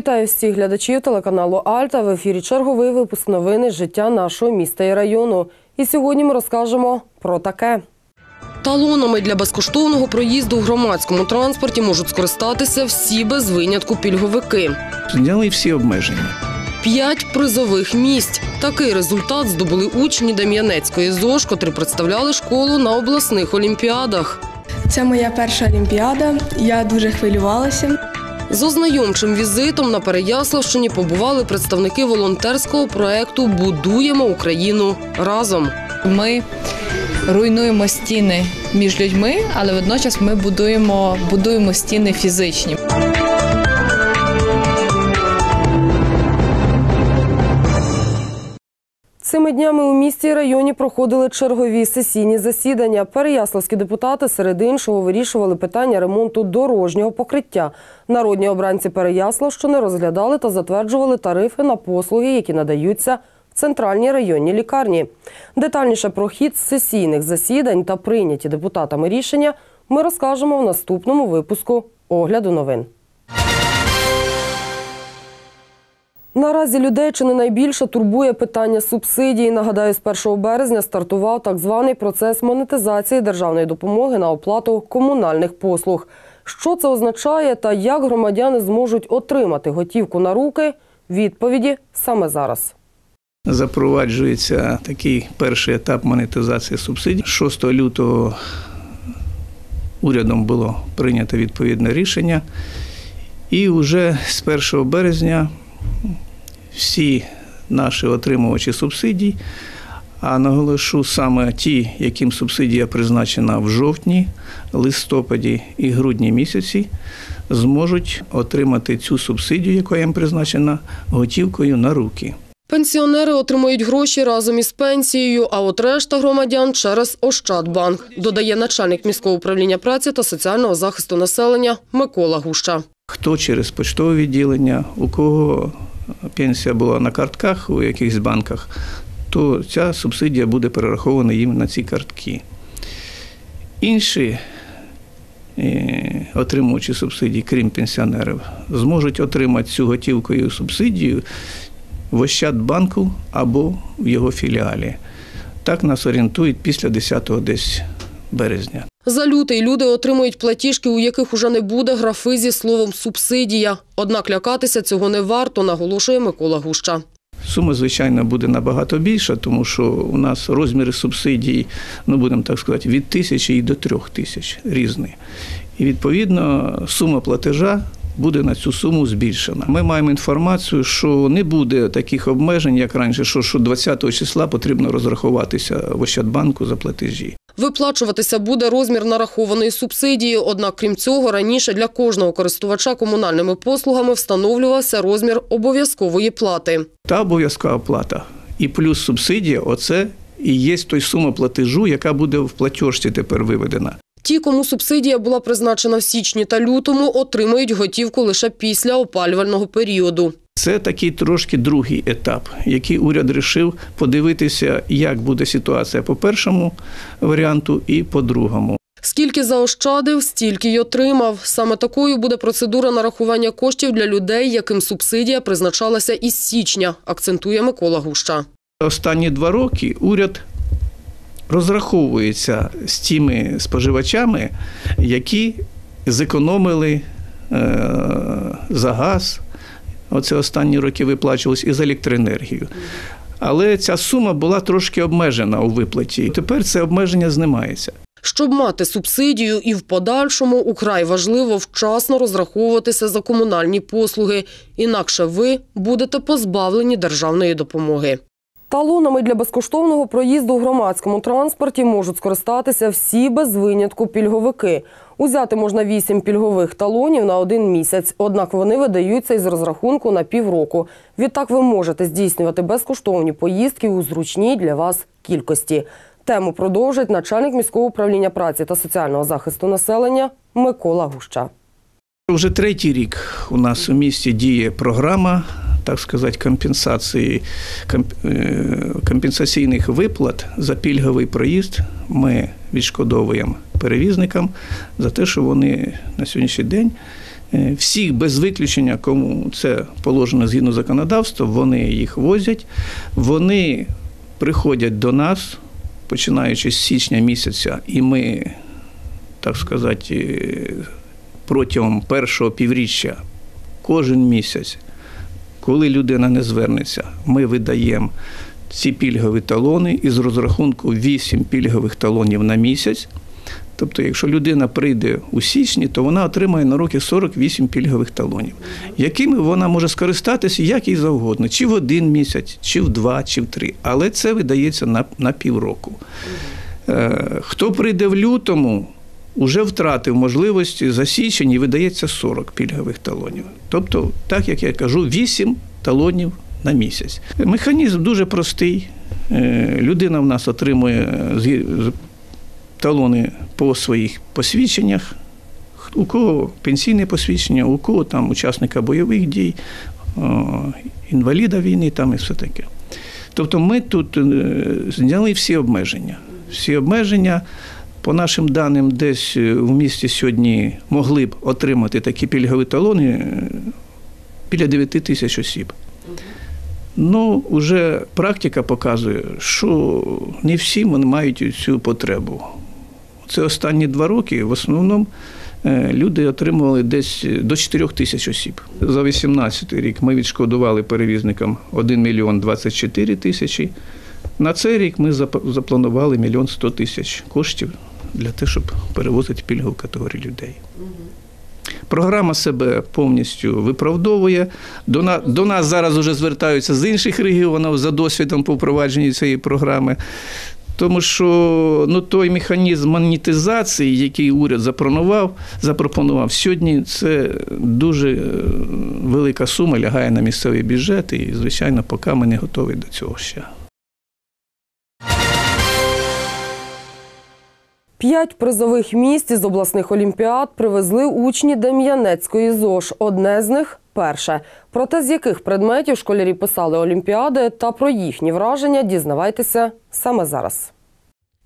Вітаю всіх глядачів телеканалу Альта. В ефірі черговий випуск новини життя нашого міста і району. І сьогодні ми розкажемо про таке. Талонами для безкоштовного проїзду в громадському транспорті можуть скористатися всі без винятку пільговики. Зняли всі обмеження. П'ять призових місць. Такий результат здобули учні Дем'янецької ЗОЖ, котрі представляли школу на обласних олімпіадах. Це моя перша олімпіада. Я дуже хвилювалася. З ознайомчим візитом на Переяславщині побували представники волонтерського проекту Будуємо Україну разом. Ми руйнуємо стіни між людьми, але водночас ми будуємо, будуємо стіни фізичні. Цими днями у місті і районі проходили чергові сесійні засідання. Переяславські депутати серед іншого вирішували питання ремонту дорожнього покриття. Народні обранці Переяславщини розглядали та затверджували тарифи на послуги, які надаються в центральній районній лікарні. Детальніше про хід сесійних засідань та прийняті депутатами рішення ми розкажемо в наступному випуску огляду новин. Наразі людей чи не найбільше турбує питання субсидій. Нагадаю, з 1 березня стартував так званий процес монетизації державної допомоги на оплату комунальних послуг. Що це означає та як громадяни зможуть отримати готівку на руки? Відповіді саме зараз. Запроваджується такий перший етап монетизації субсидій. 6 лютого урядом було прийнято відповідне рішення, і вже з 1 березня всі наші отримувачі субсидій, а наголошу саме ті, яким субсидія призначена в жовтні, листопаді і грудні місяці, зможуть отримати цю субсидію, яка їм призначена, готівкою на руки. Пенсіонери отримують гроші разом із пенсією, а от решта громадян через Ощадбанк, додає начальник міського управління праці та соціального захисту населення Микола Гуща. Хто через почтове відділення, у кого пенсія була на картках у якихось банках, то ця субсидія буде перерахована їм на ці картки. Інші е, отримувачі субсидій, крім пенсіонерів, зможуть отримати цю готівкою субсидію в Ощадбанку або в його філіалі. Так нас орієнтують після 10 десь березня. За лютий люди отримують платіжки, у яких уже не буде графи зі словом «субсидія». Однак лякатися цього не варто, наголошує Микола Гуща. Сума, звичайно, буде набагато більша, тому що у нас розміри субсидій, ну будемо так сказати, від тисячі і до трьох тисяч різні. І відповідно сума платежа буде на цю суму збільшена. Ми маємо інформацію, що не буде таких обмежень, як раніше, що, що 20 числа потрібно розрахуватися в Ощадбанку за платежі. Виплачуватися буде розмір нарахованої субсидії. Однак, крім цього, раніше для кожного користувача комунальними послугами встановлювався розмір обов'язкової плати. Та обов'язкова плата і плюс субсидія оце і є той сума платежу, яка буде в платіжці тепер виведена. Ті, кому субсидія була призначена в січні та лютому, отримають готівку лише після опалювального періоду. Це такий трошки другий етап, який уряд вирішив подивитися, як буде ситуація по першому варіанту і по другому. Скільки заощадив, стільки й отримав. Саме такою буде процедура нарахування коштів для людей, яким субсидія призначалася із січня, акцентує Микола Гуща. Останні два роки уряд розраховується з тими споживачами, які зекономили е, за газ. Оце останні роки виплачувалось і за електроенергію. Але ця сума була трошки обмежена у виплаті. І тепер це обмеження знімається. Щоб мати субсидію і в подальшому украй важливо вчасно розраховуватися за комунальні послуги, інакше ви будете позбавлені державної допомоги. Талонами для безкоштовного проїзду в громадському транспорті можуть скористатися всі без винятку пільговики. Узяти можна вісім пільгових талонів на один місяць, однак вони видаються із розрахунку на півроку. Відтак ви можете здійснювати безкоштовні поїздки у зручній для вас кількості. Тему продовжить начальник міського управління праці та соціального захисту населення Микола Гуща. Вже третій рік у нас у місті діє програма, так сказати, компенсації е, компенсаційних виплат за пільговий проїзд. Ми відшкодовуємо перевізникам за те, що вони на сьогоднішній день Е, Всіх без виключення, кому це положено згідно законодавства, вони їх возять, вони приходять до нас, починаючи з січня місяця, і ми, так сказати, е, протягом першого півріччя кожен місяць, коли людина не звернеться, ми видаємо ці пільгові талони із розрахунку 8 пільгових талонів на місяць. Тобто, якщо людина прийде у січні, то вона отримає на роки 48 пільгових талонів, якими вона може скористатися як їй завгодно, чи в один місяць, чи в два, чи в три. Але це видається на, на півроку. Е, Хто прийде в лютому, вже втратив можливості за січень і видається 40 пільгових талонів. Тобто, так як я кажу, 8 талонів на місяць. Механізм дуже простий. Е, Людина в нас отримує е, талони по своїх посвідченнях. У кого пенсійне посвідчення, у кого там учасника бойових дій, інваліда війни там і все таке. Тобто ми тут е, зняли всі обмеження. Всі обмеження, по нашим даним, десь е, в місті сьогодні могли б отримати такі пільгові талони е, біля 9 тисяч осіб. Ну, вже практика показує, що не всі вони мають цю потребу. Це останні два роки в основному е, люди отримували десь до 4 тисяч осіб. За 2018 рік ми відшкодували перевізникам 1 мільйон 24 тисячі. На цей рік ми запланували мільйон 100 тисяч коштів для того, щоб перевозити пільгову категорію людей. Програма себе повністю виправдовує. До, на, до нас зараз вже звертаються з інших регіонів за досвідом по впровадженні цієї програми. Тому що ну, той механізм монетизації, який уряд запропонував, запропонував сьогодні, це дуже е, велика сума лягає на місцевий бюджет, і, звичайно, поки ми не готові до цього ще. П'ять призових місць із обласних олімпіад привезли учні Дем'янецької ЗОЖ. Одне з них перше. Про те, з яких предметів школярі писали олімпіади та про їхні враження, дізнавайтеся саме зараз.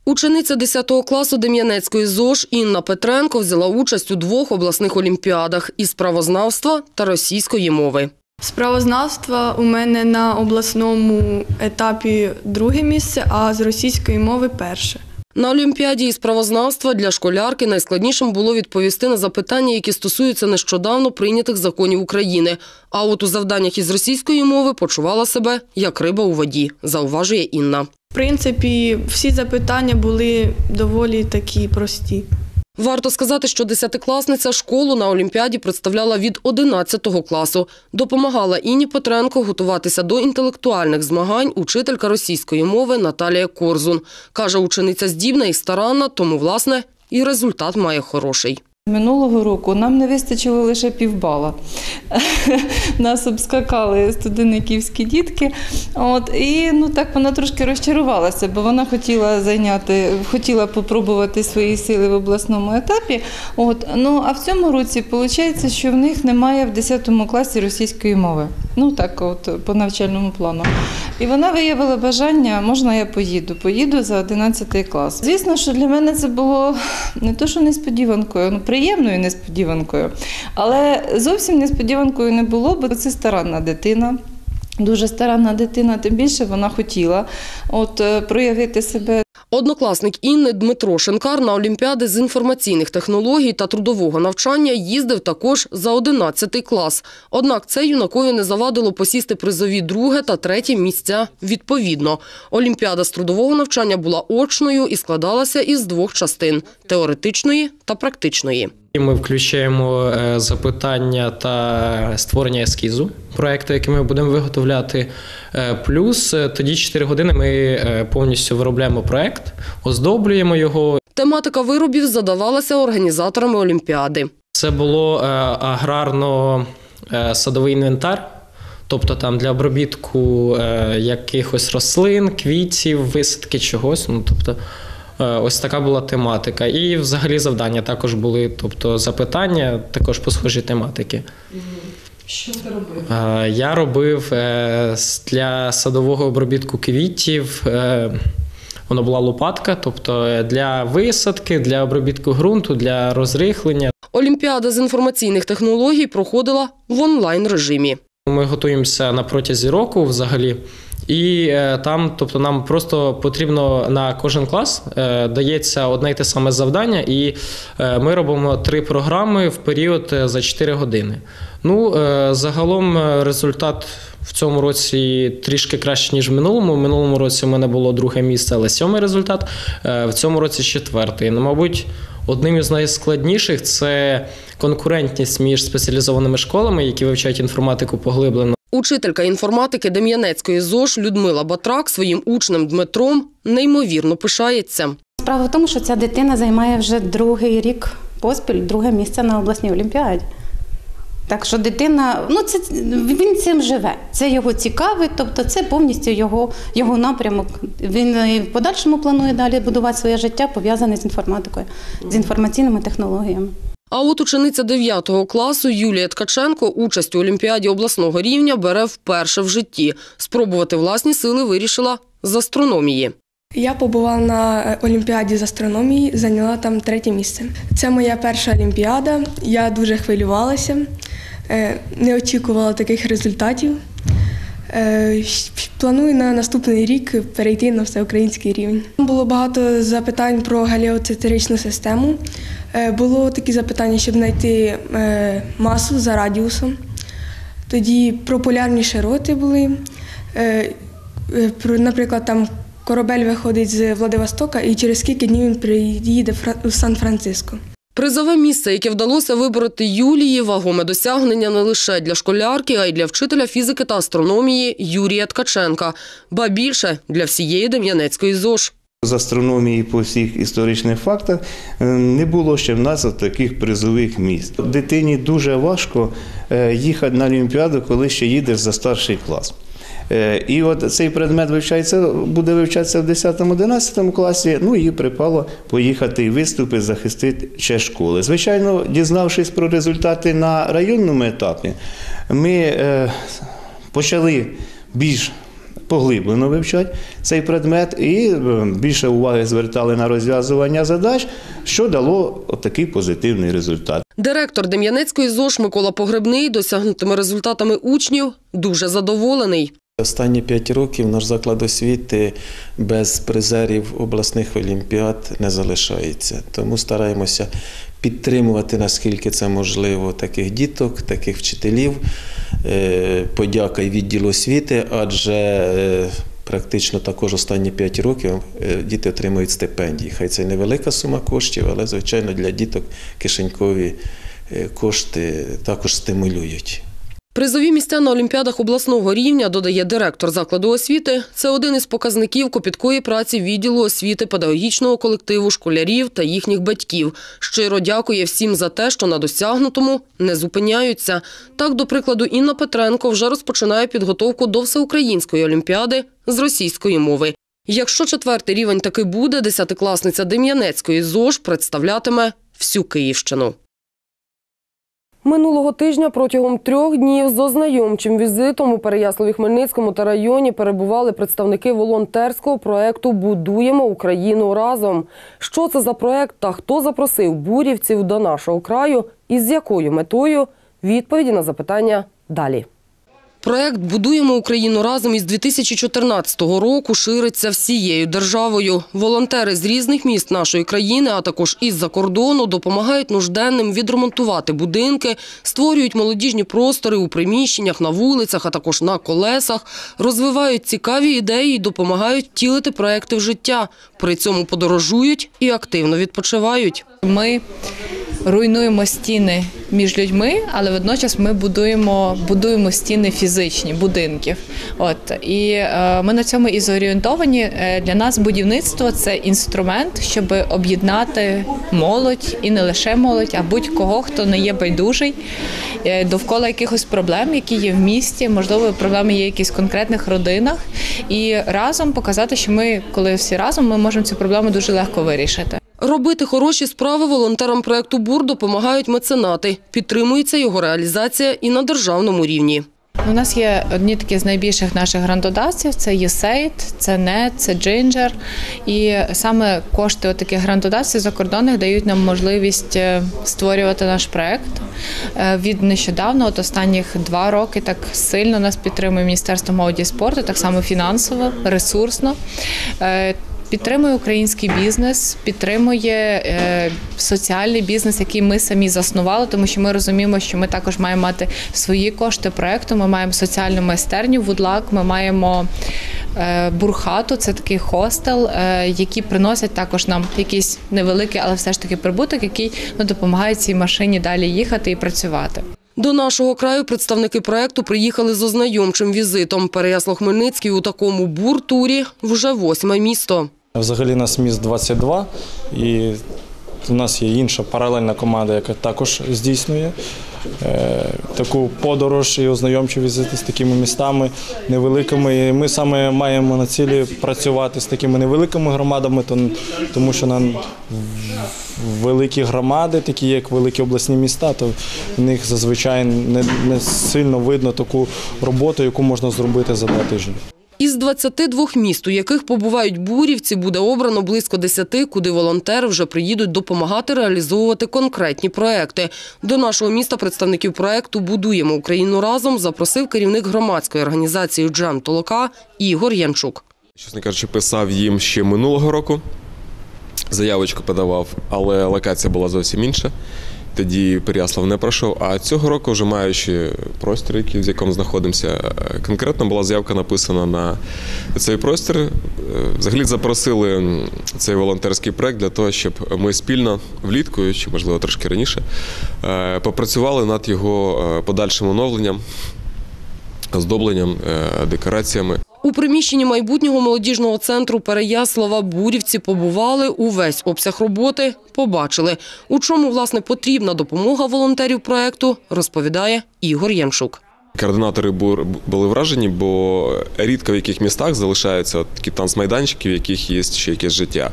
Учениця 10 класу Дем'янецької ЗОЖ Інна Петренко взяла участь у двох обласних олімпіадах із правознавства та російської мови. З правознавства у мене на обласному етапі друге місце, а з російської мови перше. На Олімпіаді із правознавства для школярки найскладнішим було відповісти на запитання, які стосуються нещодавно прийнятих законів України. А от у завданнях із російської мови почувала себе як риба у воді, зауважує Інна. В принципі, всі запитання були доволі такі прості. Варто сказати, що десятикласниця школу на Олімпіаді представляла від 11 класу. Допомагала Інні Петренко готуватися до інтелектуальних змагань учителька російської мови Наталія Корзун. Каже, учениця здібна і старанна, тому, власне, і результат має хороший. Минулого року нам не вистачило лише півбала. Нас обскакали студенниківські дітки. От, і ну, так вона трошки розчарувалася, бо вона хотіла зайняти, хотіла попробувати свої сили в обласному етапі. От, ну, а в цьому році виходить, що в них немає в 10 класі російської мови. Ну так, от по навчальному плану. І вона виявила бажання, можна я поїду, поїду за 11 клас. Звісно, що для мене це було не то, що несподіванкою, ну приємною несподіванкою, але зовсім несподіванкою не було, бо це старанна дитина. Дуже старанна дитина, тим більше вона хотіла от е, проявити себе Однокласник Інни Дмитро Шенкар на Олімпіади з інформаційних технологій та трудового навчання їздив також за 11 клас. Однак це юнакові не завадило посісти призові друге та третє місця відповідно. Олімпіада з трудового навчання була очною і складалася із двох частин – теоретичної та практичної. І Ми включаємо е, запитання та створення ескізу проекту, який ми будемо виготовляти. Е, Плюс е, тоді 4 години ми повністю виробляємо проект, оздоблюємо його. Тематика виробів задавалася організаторами Олімпіади. Це було аграрно-садовий інвентар. Тобто там для обробітку е, якихось рослин, квітів, висадки чогось. Ну, тобто, ось така була тематика. І взагалі завдання також були, тобто запитання також по схожій тематики. Що ти робив? Я робив е, для садового обробітку квітів. е, Воно була лопатка, тобто е, для висадки, для обробітку ґрунту, для розрихлення. Олімпіада з інформаційних технологій проходила в онлайн режимі. Ми готуємося на протязі року взагалі. І е, там, тобто, нам просто потрібно на кожен клас е, дається одне й те саме завдання, і е, ми робимо три програми в період за 4 години. Ну, загалом результат в цьому році трішки краще, ніж в минулому. В минулому році у мене було друге місце, але сьомий результат. В цьому році четвертий. Ну, мабуть, одним із найскладніших це конкурентність між спеціалізованими школами, які вивчають інформатику поглиблено. Учителька інформатики Дем'янецької ЗОЖ Людмила Батрак своїм учнем Дмитром неймовірно пишається. Справа в тому, що ця дитина займає вже другий рік поспіль, друге місце на обласній олімпіаді. Так що дитина, ну це він цим живе. Це його цікавить, тобто це повністю його, його напрямок. Він і в подальшому планує далі будувати своє життя, пов'язане з інформатикою, з інформаційними технологіями. А от учениця 9 класу Юлія Ткаченко участь у Олімпіаді обласного рівня бере вперше в житті. Спробувати власні сили вирішила з астрономії. Я побувала на е, Олімпіаді з астрономії, зайняла там третє місце. Це моя перша олімпіада. Я дуже хвилювалася, е, не очікувала таких результатів. Е, Планую на наступний рік перейти на всеукраїнський рівень. Було багато запитань про геліоцентричну систему. Е, Було такі запитання, щоб знайти е, масу за радіусом. Тоді про полярні широти були. Е, Наприклад, там корабель виходить з Владивостока і через скільки днів він приїде у Сан-Франциско. Призове місце, яке вдалося вибороти Юлії, вагоме досягнення не лише для школярки, а й для вчителя фізики та астрономії Юрія Ткаченка. Ба більше для всієї Дем'янецької ЗОЖ. З астрономії по всіх історичних фактах е, не було ще в нас таких призових місць. Дитині дуже важко е, їхати на Олімпіаду, коли ще їдеш за старший клас. Е, І от цей предмет вивчається, буде вивчатися в 10-11 класі. Ну і припало поїхати і виступи, захистити ще школи. Звичайно, дізнавшись про результати на районному етапі, ми почали більш поглиблено вивчати цей предмет і е, більше уваги звертали на розв'язування задач, що дало такий позитивний результат. Директор Дем'янецької ЗОЖ Микола Погребний досягнутими результатами учнів дуже задоволений. Останні п'ять років наш заклад освіти без призерів обласних олімпіад не залишається. Тому стараємося підтримувати, наскільки це можливо, таких діток, таких вчителів. Е, Подяка й відділу освіти, адже е, практично також останні п'ять років е, діти отримують стипендії. Хай це невелика сума коштів, але звичайно для діток кишенькові кошти також стимулюють. Призові місця на олімпіадах обласного рівня, додає директор закладу освіти, це один із показників копіткої праці відділу освіти педагогічного колективу школярів та їхніх батьків. Щиро дякує всім за те, що на досягнутому не зупиняються. Так, до прикладу, Інна Петренко вже розпочинає підготовку до всеукраїнської олімпіади з російської мови. Якщо четвертий рівень таки буде, десятикласниця Дем'янецької ЗОЖ представлятиме всю Київщину. Минулого тижня протягом трьох днів з ознайомчим візитом у Переяславі-Хмельницькому та районі перебували представники волонтерського проекту Будуємо Україну разом. Що це за проект та хто запросив бурівців до нашого краю і з якою метою? Відповіді на запитання далі. Проект Будуємо Україну разом із 2014 року шириться всією державою. Волонтери з різних міст нашої країни, а також із-за кордону, допомагають нужденним відремонтувати будинки, створюють молодіжні простори у приміщеннях, на вулицях, а також на колесах, розвивають цікаві ідеї і допомагають втілити проекти в життя. При цьому подорожують і активно відпочивають. Ми руйнуємо стіни між людьми, але водночас ми будуємо, будуємо стіни фізичні будинків. От і е, ми на цьому і зорієнтовані. Е, Для нас будівництво це інструмент, щоб об'єднати молодь і не лише молодь, а будь-кого, хто не є байдужий е, довкола якихось проблем, які є в місті, можливо, проблеми є якісь в конкретних родинах, і разом показати, що ми, коли всі разом, ми можемо цю проблему дуже легко вирішити. Робити хороші справи волонтерам проекту БУР допомагають меценати. Підтримується його реалізація і на державному рівні. У нас є одні такі з найбільших наших грантодавців: це USAID, це NET, це Ginger. І саме кошти таких грантодавців закордонних дають нам можливість е, створювати наш проект. Е, Від нещодавно, от останніх два роки, так сильно нас підтримує Міністерство молоді і спорту, так само фінансово, ресурсно. Підтримує український бізнес, підтримує е, соціальний бізнес, який ми самі заснували, тому що ми розуміємо, що ми також маємо мати свої кошти проекту. Ми маємо соціальну майстерню, вудлак, ми маємо е, бурхату, це такий хостел, е, які приносять також нам якийсь невеликий, але все ж таки прибуток, який ну, допомагає цій машині далі їхати і працювати. До нашого краю представники проекту приїхали з ознайомчим візитом. Переясло Хмельницький у такому бур-турі вже восьме місто. Взагалі нас міст 22, і у нас є інша паралельна команда, яка також здійснює таку подорож і ознайомчі візити з такими містами невеликими. І ми саме маємо на цілі працювати з такими невеликими громадами, тому що нам великі громади, такі як великі обласні міста, то в них зазвичай не, не сильно видно таку роботу, яку можна зробити за два тижні. Із 22 міст, у яких побувають бурівці, буде обрано близько 10, куди волонтери вже приїдуть допомагати реалізовувати конкретні проекти. До нашого міста представників проекту «Будуємо Україну разом» запросив керівник громадської організації «Джем Толока» Ігор Янчук. Чесно кажучи, писав їм ще минулого року. Заявочку подавав, але локація була зовсім інша. Тоді Переяслав не пройшов. А цього року, вже маючи простір, який, в якому знаходимося, е, конкретно була заявка написана на цей простір. Е, Взагалі запросили цей волонтерський проект для того, щоб ми спільно влітку, чи можливо трошки раніше, е, попрацювали над його подальшим оновленням, оздобленням, декораціями. У приміщенні майбутнього молодіжного центру Переяслава бурівці побували, увесь обсяг роботи побачили. У чому, власне, потрібна допомога волонтерів проекту, розповідає Ігор Янчук. Координатори були вражені, бо рідко в яких містах залишаються такі танцмайданчики, в яких є ще якесь життя.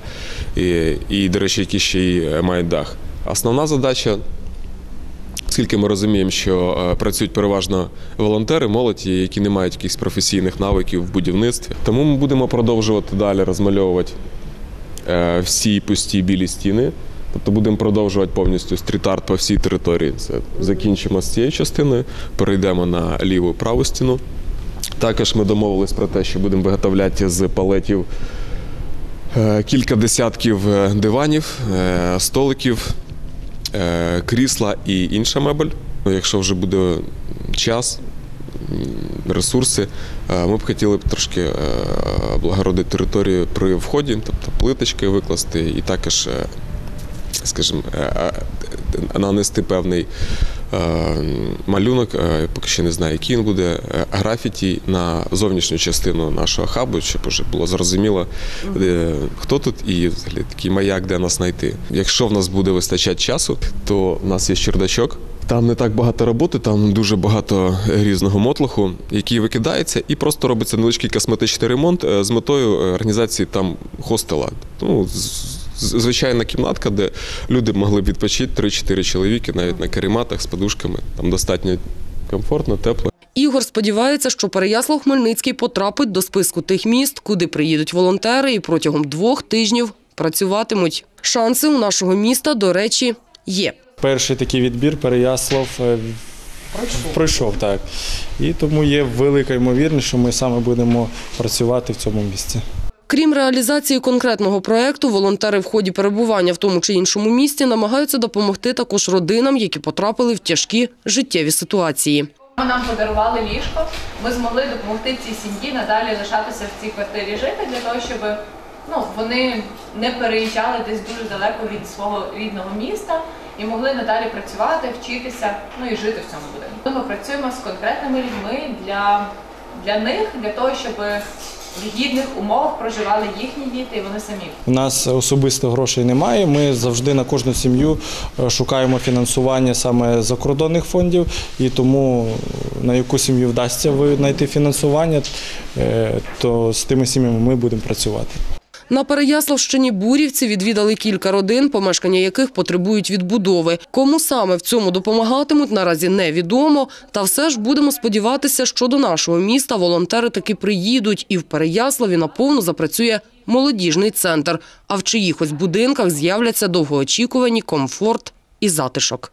І, і до речі, які ще й мають дах. Основна задача, оскільки ми розуміємо, що е, працюють переважно волонтери, молодь, які не мають якихось професійних навиків в будівництві. Тому ми будемо продовжувати далі розмальовувати е, всі пусті білі стіни. Тобто будемо продовжувати повністю стріт-арт по всій території. Це закінчимо з цією частиною, перейдемо на ліву і праву стіну. Також ми домовились про те, що будемо виготовляти з палетів е, кілька десятків диванів, столиків, крісла і інша мебель. Ну, Якщо вже буде час, ресурси, е, ми б хотіли б трошки е, облагородити територію при вході, тобто плиточки викласти і також, е, скажімо, е, е, нанести певний е, малюнок, е, поки ще не знаю, який він буде, е, графіті на зовнішню частину нашого хабу, щоб вже було зрозуміло, де, хто тут і взагалі такий маяк, де нас знайти. Якщо в нас буде вистачати часу, то в нас є чердачок. Там не так багато роботи, там дуже багато різного мотлуху, який викидається, і просто робиться невеличкий косметичний ремонт е, з метою е, організації там хостела. Ну, звичайна кімнатка, де люди могли б відпочити 3-4 чоловіки, навіть на карематах з подушками. Там достатньо комфортно, тепло. Ігор сподівається, що Переяслав-Хмельницький потрапить до списку тих міст, куди приїдуть волонтери і протягом двох тижнів працюватимуть. Шанси у нашого міста, до речі, є. Перший такий відбір Переяслав е, пройшов. так. І тому є велика ймовірність, що ми саме будемо працювати в цьому місці. Крім реалізації конкретного проекту, волонтери в ході перебування в тому чи іншому місті намагаються допомогти також родинам, які потрапили в тяжкі життєві ситуації. Нам подарували ліжко. Ми змогли допомогти цій сім'ї надалі лишатися в цій квартирі жити для того, щоб ну вони не переїжджали десь дуже далеко від свого рідного міста і могли надалі працювати, вчитися, ну і жити в цьому будинку. Ми працюємо з конкретними людьми для, для них, для того, щоб в гідних умовах проживали їхні діти і вони самі. У нас особисто грошей немає. Ми завжди на кожну сім'ю е, шукаємо фінансування саме закордонних фондів, і тому е, на яку сім'ю вдасться знайти фінансування, е, то з тими сім'ями ми будемо працювати. На Переяславщині бурівці відвідали кілька родин, помешкання яких потребують відбудови. Кому саме в цьому допомагатимуть, наразі невідомо. Та все ж будемо сподіватися, що до нашого міста волонтери таки приїдуть і в Переяславі наповну запрацює молодіжний центр, а в чиїхось будинках з'являться довгоочікувані комфорт і затишок.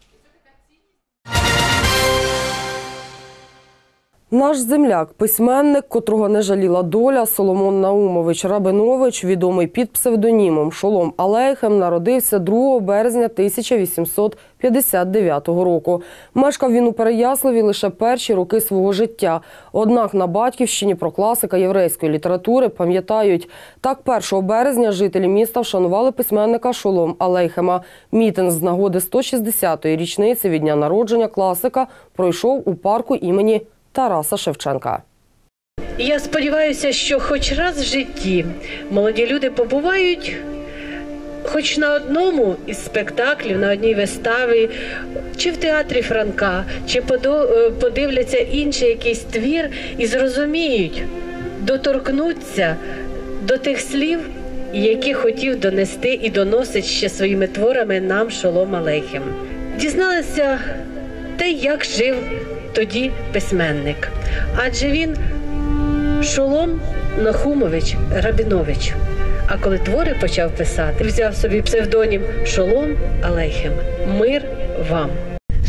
Наш земляк, письменник, котрого не жаліла доля, Соломон Наумович Рабинович, відомий під псевдонімом Шолом Алейхем, народився 2 березня 1859 року. Мешкав він у Переяславі лише перші роки свого життя. Однак на батьківщині про класика єврейської літератури пам'ятають. Так, 1 березня жителі міста вшанували письменника Шолом Алейхема. Мітинг з нагоди 160-ї річниці від дня народження класика пройшов у парку імені Тараса Шевченка. Я сподіваюся, що хоч раз в житті молоді люди побувають хоч на одному із спектаклів, на одній виставі, чи в театрі Франка, чи подивляться інший якийсь твір і зрозуміють, доторкнуться до тих слів, які хотів донести і доносить ще своїми творами нам Шолом Алейхем. Дізналися те, як жив тоді письменник. Адже він Шолом Нахумович Рабінович. А коли твори почав писати, взяв собі псевдонім Шолом Алейхем. Мир вам.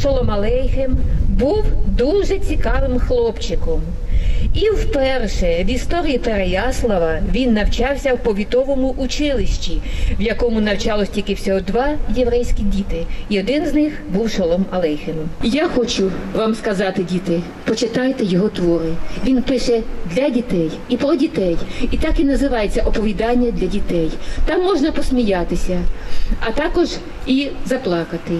Шолом Алейхем був дуже цікавим хлопчиком. І вперше в історії Переяслава він навчався в повітовому училищі, в якому навчалось тільки всього два єврейські діти, і один з них був Шолом Алейхем. Я хочу вам сказати, діти, почитайте його твори. Він пише для дітей і про дітей, і так і називається оповідання для дітей. Там можна посміятися, а також і заплакати.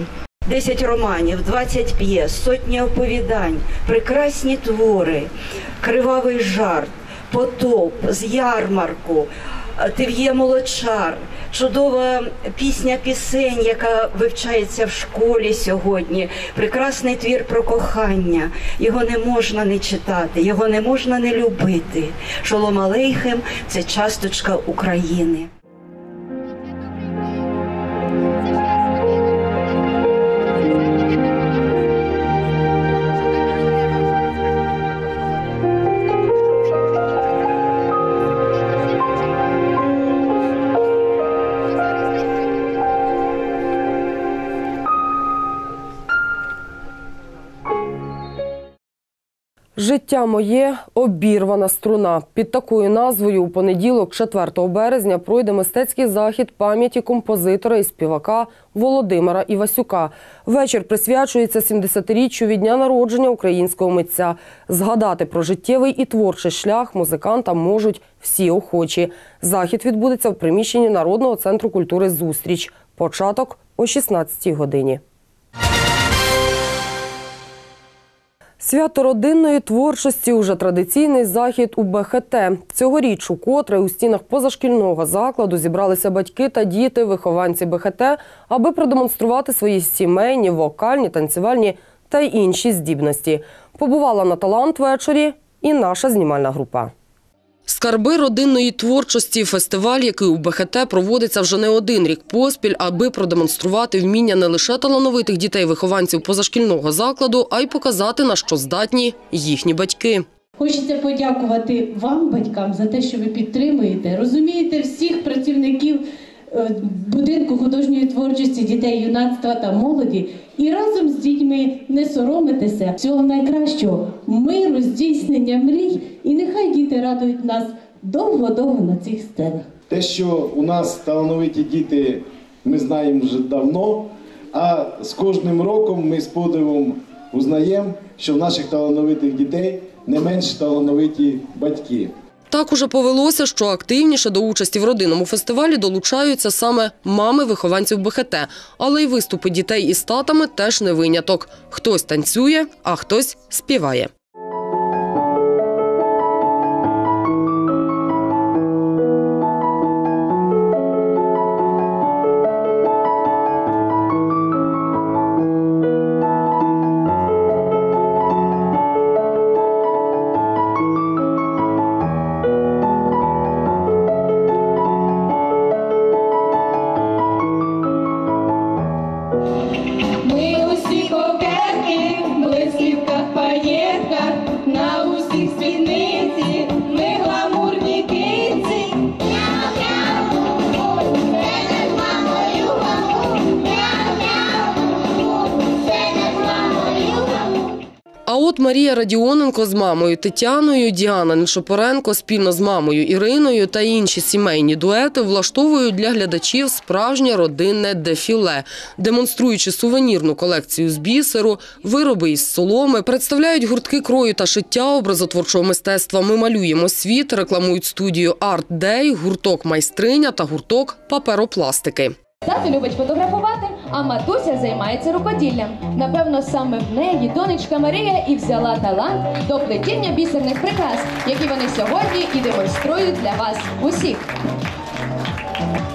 10 романів, 20 п'єс, сотні оповідань, прекрасні твори, кривавий жарт, потоп з ярмарку, ти в'є молочар, чудова пісня пісень, яка вивчається в школі сьогодні. Прекрасний твір про кохання. Його не можна не читати, його не можна не любити. Шолом Алейхем це часточка України. Життя моє обірвана струна. Під такою назвою у понеділок, 4 березня, пройде мистецький захід пам'яті композитора і співака Володимира Івасюка. Вечір присвячується 70-річчю від дня народження українського митця. Згадати про життєвий і творчий шлях музиканта можуть всі охочі. Захід відбудеться в приміщенні Народного центру культури Зустріч. Початок о 16-й годині. Свято родинної творчості уже традиційний захід у БХТ. Цьогоріч укотре у стінах позашкільного закладу зібралися батьки та діти, вихованці БХТ, аби продемонструвати свої сімейні, вокальні, танцювальні та й інші здібності. Побувала на талант вечорі і наша знімальна група. Скарби родинної творчості фестиваль, який у БХТ проводиться вже не один рік поспіль, аби продемонструвати вміння не лише талановитих дітей-вихованців позашкільного закладу, а й показати, на що здатні їхні батьки. Хочеться подякувати вам, батькам, за те, що ви підтримуєте, розумієте всіх працівників будинку художньої творчості дітей, юнацтва та молоді, і разом з дітьми не соромитеся всього найкращого, миру, здійснення мрій, і нехай діти радують нас довго-довго на цих сценах. Те, що у нас талановиті діти, ми знаємо вже давно, а з кожним роком ми з подивом узнаємо, що в наших талановитих дітей не менш талановиті батьки. Так уже повелося, що активніше до участі в родинному фестивалі долучаються саме мами вихованців БХТ. Але й виступи дітей із татами теж не виняток. Хтось танцює, а хтось співає. От Марія Радіоненко з мамою Тетяною, Діана Нишопоренко спільно з мамою Іриною та інші сімейні дуети влаштовують для глядачів справжнє родинне дефіле, демонструючи сувенірну колекцію з бісеру, вироби із соломи, представляють гуртки крою та шиття образотворчого мистецтва. Ми малюємо світ, рекламують студію Арт Дей, гурток майстриня та гурток паперопластики. Тато любить фотографувати, а матуся займається рукоділлям. Напевно, саме в неї донечка Марія і взяла талант до плетіння бісерних прикрас, які вони сьогодні і демонструють для вас усіх.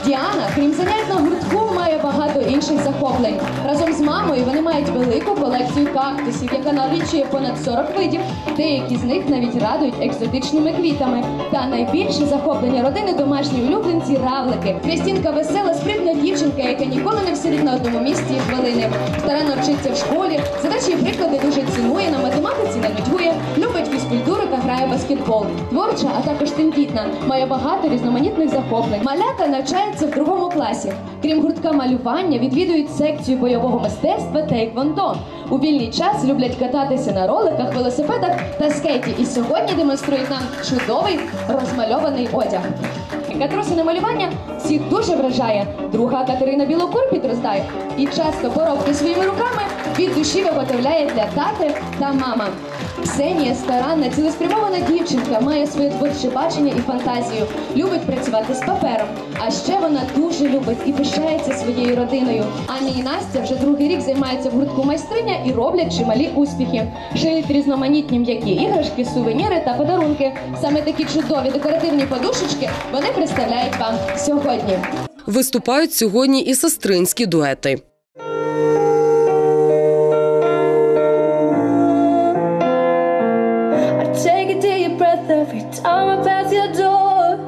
Діана, крім занять на гуртку, має багато інших захоплень. Разом з мамою вони мають велику колекцію кактусів, яка налічує понад 40 видів. Деякі з них навіть радують екзотичними квітами. Та найбільше захоплення родини домашні улюбленці равлики. Крістінка весела, спритна дівчинка, яка ніколи не всидить на одному місці хвилини. Старанно вчиться в школі, задачі і приклади дуже цінує, на математиці не нудьгує, любить фізкультуру та грає баскетбол. Творча, а також тендітна, має багато різноманітних захоплень. Малята навчається в другому класі. Крім гуртка малювання, відвідують секцію бойового мистецтва тейквондо. У вільний час люблять кататися на роликах, велосипедах та скейті. І сьогодні демонструють нам чудовий розмальований одяг. Катрусине малювання всіх дуже вражає. Друга Катерина Білокур підростає і часто поробки своїми руками від душі виготовляє для тати та мама. Ксенія старанна, цілеспрямована дівчинка, має своє творче бачення і фантазію, любить працювати з папером. А ще вона дуже любить і пишається своєю родиною. Аня і Настя вже другий рік займаються в гуртку майстриня і роблять чималі успіхи. Шиють різноманітні м'які іграшки, сувеніри та подарунки. Саме такі чудові декоративні подушечки вони представляють вам сьогодні. Виступають сьогодні і сестринські дуети. Every time I pass your door.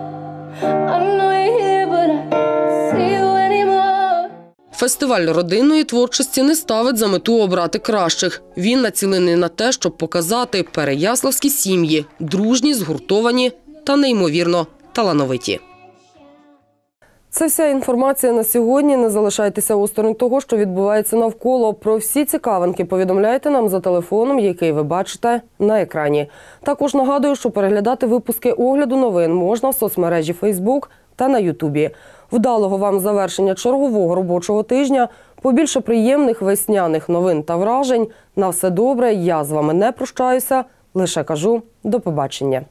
I know you're here, but I can't see you anymore. Фестиваль родинної творчості не ставить за мету обрати кращих. Він націлений на те, щоб показати переяславські сім'ї, дружні, згуртовані та неймовірно талановиті. Це вся інформація на сьогодні. Не залишайтеся осторонь того, що відбувається навколо. Про всі цікавинки повідомляйте нам за телефоном, який ви бачите на екрані. Також нагадую, що переглядати випуски огляду новин можна в соцмережі Фейсбук та на Ютубі. Вдалого вам завершення чергового робочого тижня. Побільше приємних весняних новин та вражень. На все добре. Я з вами не прощаюся. Лише кажу до побачення.